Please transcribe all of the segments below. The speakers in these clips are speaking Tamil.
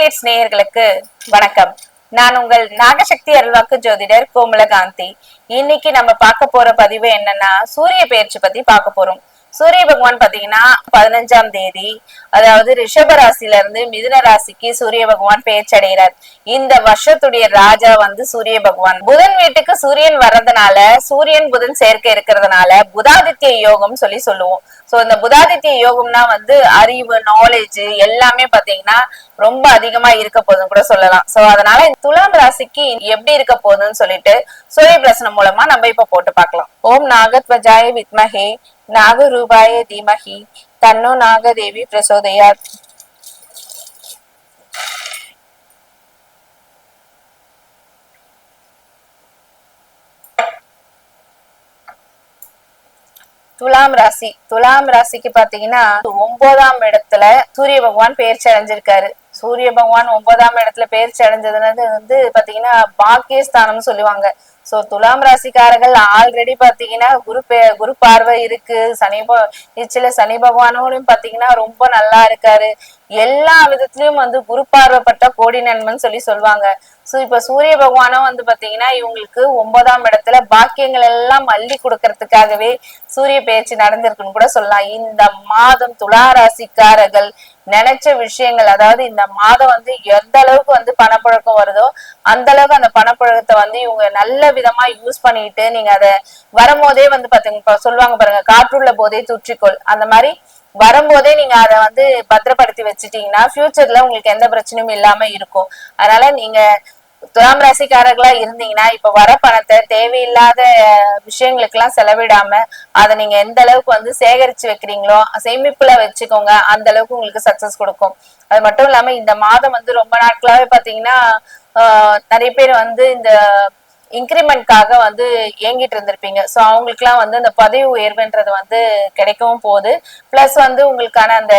நேவிகேட்ஸ் நேயர்களுக்கு வணக்கம். நான் உங்கள் நாகசக்தி அருள்வாக்கு ஜோதிடர் கோமலகாந்தி. இன்னைக்கு நம்ம பார்க்க போற பதிவு என்னன்னா சூரிய பெயர்ச்சி பத்தி பார்க்க போறோம். சூரிய பகவான் பாத்தீங்கன்னா பதினஞ்சாம் தேதி அதாவது ரிஷப ராசில இருந்து மிதுன ராசிக்கு சூரிய பகவான் பேச்சடைகிறார். இந்த வருஷத்துடைய ராஜா வந்து சூரிய பகவான். புதன் வீட்டுக்கு சூரியன் வர்றதுனால சூரியன் புதன் சேர்க்கை இருக்கிறதுனால புதாதித்ய யோகம் சொல்லி சொல்லுவோம். சோ இந்த புதாதித்ய யோகம்னா வந்து அறிவு நாலேஜ் எல்லாமே பாத்தீங்கன்னா ரொம்ப அதிகமா இருக்க போகுதுன்னு கூட சொல்லலாம். சோ அதனால துலாம் ராசிக்கு எப்படி இருக்க போகுதுன்னு சொல்லிட்டு சூரிய பிரசனம் மூலமா நம்ம இப்ப போட்டு பார்க்கலாம். ஓம் நாகத்வஜாய வித்மஹே. நாகரூபாய தீமகி தன்னோ நாகதேவி பிரசோதையார் துலாம் ராசி. துலாம் ராசிக்கு பாத்தீங்கன்னா ஒன்பதாம் இடத்துல சூரிய பகவான் பெயர்ச்சி அடைஞ்சிருக்காரு. சூரிய பகவான் ஒன்பதாம் இடத்துல பெயர்ச்சி அடைஞ்சதுனது வந்து பாத்தீங்கன்னா பாக்கியஸ்தானம்னு சொல்லுவாங்க. சோ துலாம் ராசிக்காரர்கள் ஆல்ரெடி பாத்தீங்கன்னா குரு பே- குரு பார்வை இருக்கு. சனி நிச்சயில சனி பகவானோடும் பாத்தீங்கன்னா ரொம்ப நல்லா இருக்காரு. எல்லா விதத்திலயும் வந்து குரு பார்வைப்பட்ட கோடி நன்மைன்னு சொல்லி சொல்லுவாங்க. சோ இப்ப சூரிய பகவானும் வந்து பாத்தீங்கன்னா இவங்களுக்கு ஒன்பதாம் இடத்துல பாக்கியங்கள் எல்லாம் அள்ளி கொடுக்கறதுக்காகவே சூரிய பெயர்ச்சி நடந்திருக்குன்னு கூட சொல்லலாம். இந்த மாதம் துலா ராசிக்காரர்கள் நினைச்ச விஷயங்கள் அதாவது இந்த மாதம் வந்து எந்த அளவுக்கு வந்து பணப்புழக்கம் வருதோ அந்த அளவுக்கு அந்த பணப்புழக்கத்தை வந்து இவங்க நல்ல விதமா யூஸ் பண்ணிட்டு நீங்க அதை வரும்போதே வந்து பாத்தீங்க சொல்லுவாங்க பாருங்க காற்றுள்ள போதே தூற்றிக்கொள். அந்த மாதிரி வரும்போதே நீங்க அதை வந்து பத்திரப்படுத்தி வச்சுட்டீங்கன்னா ஃபியூச்சர்ல உங்களுக்கு எந்த பிரச்சனையும் இல்லாம இருக்கும். அதனால நீங்க துலாம் ராசிக்காரர்களா இருந்தீங்கன்னா இப்ப வர பணத்தை தேவையில்லாத விஷயங்களுக்கு எல்லாம் செலவிடாம அதை நீங்க எந்த அளவுக்கு வந்து சேகரிச்சு வைக்கிறீங்களோ சேமிப்புல வச்சுக்கோங்க அந்த அளவுக்கு உங்களுக்கு சக்சஸ் கொடுக்கும். அது மட்டும் இல்லாம இந்த மாதம் வந்து ரொம்ப நாட்களாவே பாத்தீங்கன்னா ஆஹ், நிறைய பேர் வந்து இந்த இன்க்ரிமெண்ட்காக வந்து ஏங்கிட்டு இருந்திருப்பீங்க. ஸோ அவங்களுக்குலாம் வந்து அந்த பதவி உயர்வுன்றது வந்து கிடைக்கவும் போகுது. ப்ளஸ் வந்து உங்களுக்கான அந்த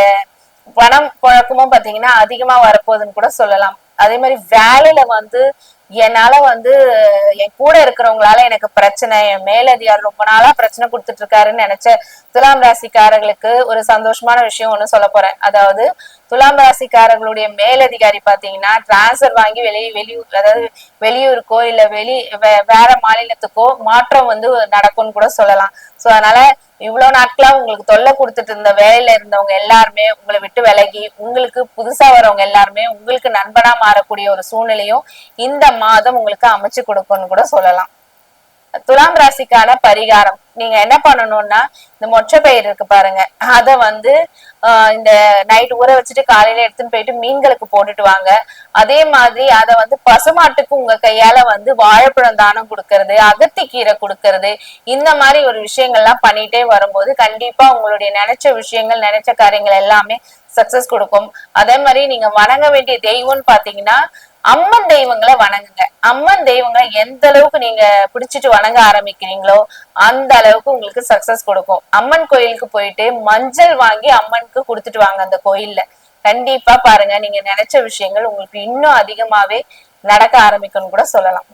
பணம் புழக்கமும் பாத்தீங்கன்னா அதிகமா வரப்போகுதுன்னு கூட சொல்லலாம். அதே மாதிரி வேலையில வந்து என்னால வந்து என் கூட இருக்கிறவங்களால எனக்கு பிரச்சனை என் மேலதிகாரி ரொம்ப நாளா பிரச்சனை கொடுத்துட்டு இருக்காருன்னு நினைச்ச துலாம் ராசிக்காரர்களுக்கு ஒரு சந்தோஷமான விஷயம் ஒண்ணு சொல்ல போறேன். அதாவது துலாம் ராசிக்காரர்களுடைய மேலதிகாரி பாத்தீங்கன்னா டிரான்ஸ்ஃபர் வாங்கி வெளியே வெளியூர் அதாவது வெளியூருக்கோ இல்ல வெளி வே- வேற மாநிலத்துக்கோ மாற்றம் வந்து நடக்கும்னு கூட சொல்லலாம். சோ அதனால இவ்வளவு நாட்களா உங்களுக்கு தொல்லை கொடுத்துட்டு இருந்த வேலையில இருந்தவங்க எல்லாருமே உங்களை விட்டு விலகி உங்களுக்கு புதுசா வரவங்க எல்லாருமே உங்களுக்கு நண்பனா மாறக்கூடிய ஒரு சூழ்நிலையும் இந்த மாதம் உங்களுக்கு அமைச்சு கொடுக்கும்னு கூட சொல்லலாம். துலாம் ராசிக்கான பரிகாரம். நீங்க என்ன பண்ணணும்னா இந்த மொச்சை பயிர் இருக்கு பாருங்க. அத வந்து இந்த நைட் ஊற வச்சுட்டு காலையில எடுத்துன்னு போயிட்டு மீன்களுக்கு போட்டுட்டு வாங்க. அதே மாதிரி அத வந்து பசுமாட்டுக்கு உங்க கையால வந்து வாழைப்பழம் தானம் கொடுக்கறது அகத்திக்கீரை கொடுக்கறது இந்த மாதிரி ஒரு விஷயங்கள்லாம் பண்ணிட்டே வரும்போது கண்டிப்பா உங்களுடைய நினைச்ச விஷயங்கள் நினைச்ச காரியங்கள் எல்லாமே சக்சஸ் கொடுக்கும். அதே மாதிரி நீங்க வணங்க வேண்டிய தெய்வம்னு பாத்தீங்கன்னா அம்மன் தெய்வங்களை வணங்குங்க. அம்மன் தெய்வங்களை எந்த அளவுக்கு நீங்க பிடிச்சிட்டு வணங்க ஆரம்பிக்கிறீங்களோ அந்த அளவுக்கு உங்களுக்கு சக்சஸ் கொடுக்கும். அம்மன் கோயிலுக்கு போயிட்டு மஞ்சள் வாங்கி அம்மனுக்கு கொடுத்துட்டு வாங்க அந்த கோயில்ல. கண்டிப்பா பாருங்க நீங்க நினைச்ச விஷயங்கள் உங்களுக்கு இன்னும் அதிகமாவே நடக்க ஆரம்பிக்கும்னு கூட சொல்லலாம்.